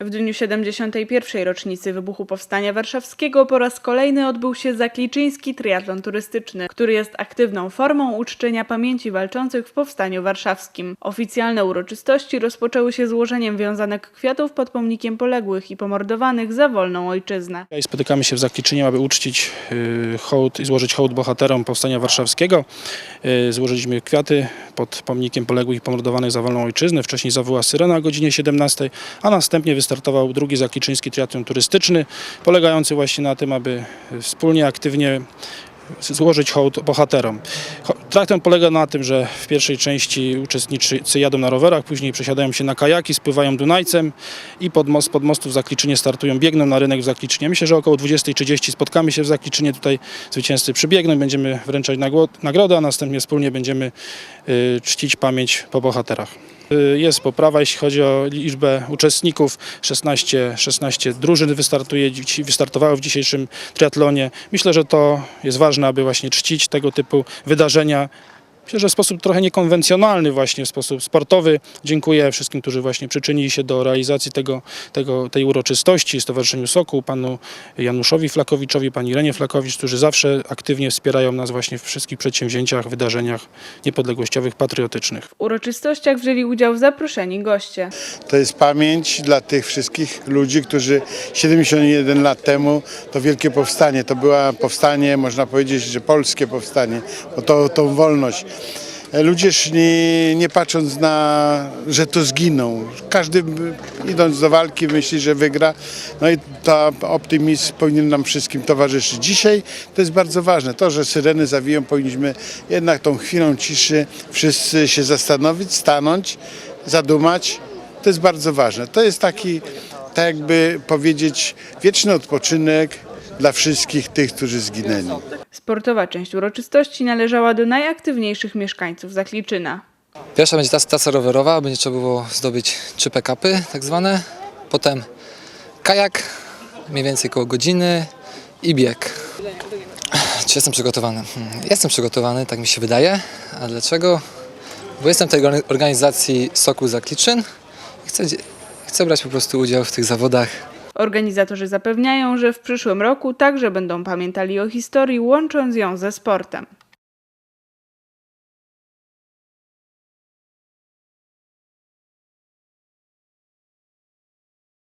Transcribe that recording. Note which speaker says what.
Speaker 1: W dniu 71. rocznicy wybuchu Powstania Warszawskiego po raz kolejny odbył się Zakliczyński Triatlon Turystyczny, który jest aktywną formą uczczenia pamięci walczących w Powstaniu Warszawskim. Oficjalne uroczystości rozpoczęły się złożeniem wiązanek kwiatów pod pomnikiem poległych i pomordowanych za wolną ojczyznę.
Speaker 2: Dzisiaj Spotykamy się w Zakliczynie, aby uczcić y, hołd i złożyć hołd bohaterom Powstania Warszawskiego. Y, Złożyliśmy kwiaty pod pomnikiem poległych i pomordowanych za wolną ojczyznę. Wcześniej zawoła syrena o godzinie 17, a następnie wystartował drugi Zakliczyński Triatlon Turystyczny, polegający właśnie na tym, aby wspólnie, aktywnie złożyć hołd bohaterom. Triatlon polega na tym, że w pierwszej części uczestnicy jadą na rowerach, później przesiadają się na kajaki, spływają Dunajcem i pod, most, pod mostu w Zakliczynie startują, biegną na rynek w Zakliczynie. Myślę, że około 20.30 spotkamy się w Zakliczynie, tutaj zwycięzcy przybiegną, będziemy wręczać nagrodę, a następnie wspólnie będziemy y, czcić pamięć po bohaterach. Y, Jest poprawa, jeśli chodzi o liczbę uczestników. 16, 16 drużyn wystartuje, wystartowało w dzisiejszym triatlonie. Myślę, że to jest ważne, aby właśnie czcić tego typu wydarzenia. Myślę, że w sposób trochę niekonwencjonalny, właśnie w sposób sportowy. Dziękuję wszystkim, którzy właśnie przyczynili się do realizacji tego, tego, tej uroczystości, Stowarzyszeniu Sokół, panu Januszowi Flakowiczowi, pani Renie Flakowicz, którzy zawsze aktywnie wspierają nas właśnie w wszystkich przedsięwzięciach, wydarzeniach niepodległościowych, patriotycznych.
Speaker 1: W uroczystościach wzięli udział zaproszeni goście.
Speaker 3: To jest pamięć dla tych wszystkich ludzi, którzy 71 lat temu to wielkie powstanie, to było powstanie, można powiedzieć, że polskie powstanie, bo to tą wolność. E, Ludzież nie, patrząc na, że to zginą. Każdy idąc do walki myśli, że wygra. No i ta optymizm powinien nam wszystkim towarzyszyć. Dzisiaj to jest bardzo ważne. To, że syreny zawiją, powinniśmy jednak tą chwilą ciszy wszyscy się zastanowić, stanąć, zadumać. To jest bardzo ważne. To jest taki, tak jakby powiedzieć, wieczny odpoczynek dla wszystkich tych, którzy zginęli.
Speaker 1: Sportowa część uroczystości należała do najaktywniejszych mieszkańców Zakliczyna.
Speaker 4: Pierwsza będzie tac- taca rowerowa, będzie trzeba było zdobyć trzy pick-upy tak zwane. Potem kajak, mniej więcej koło godziny i bieg. Czy jestem przygotowany? Hmm, Jestem przygotowany, tak mi się wydaje. A dlaczego? Bo jestem w tej organi- organizacji Sokół Zakliczyn i chcę, chcę brać po prostu udział w tych zawodach.
Speaker 1: Organizatorzy zapewniają, że w przyszłym roku także będą pamiętali o historii, łącząc ją ze sportem.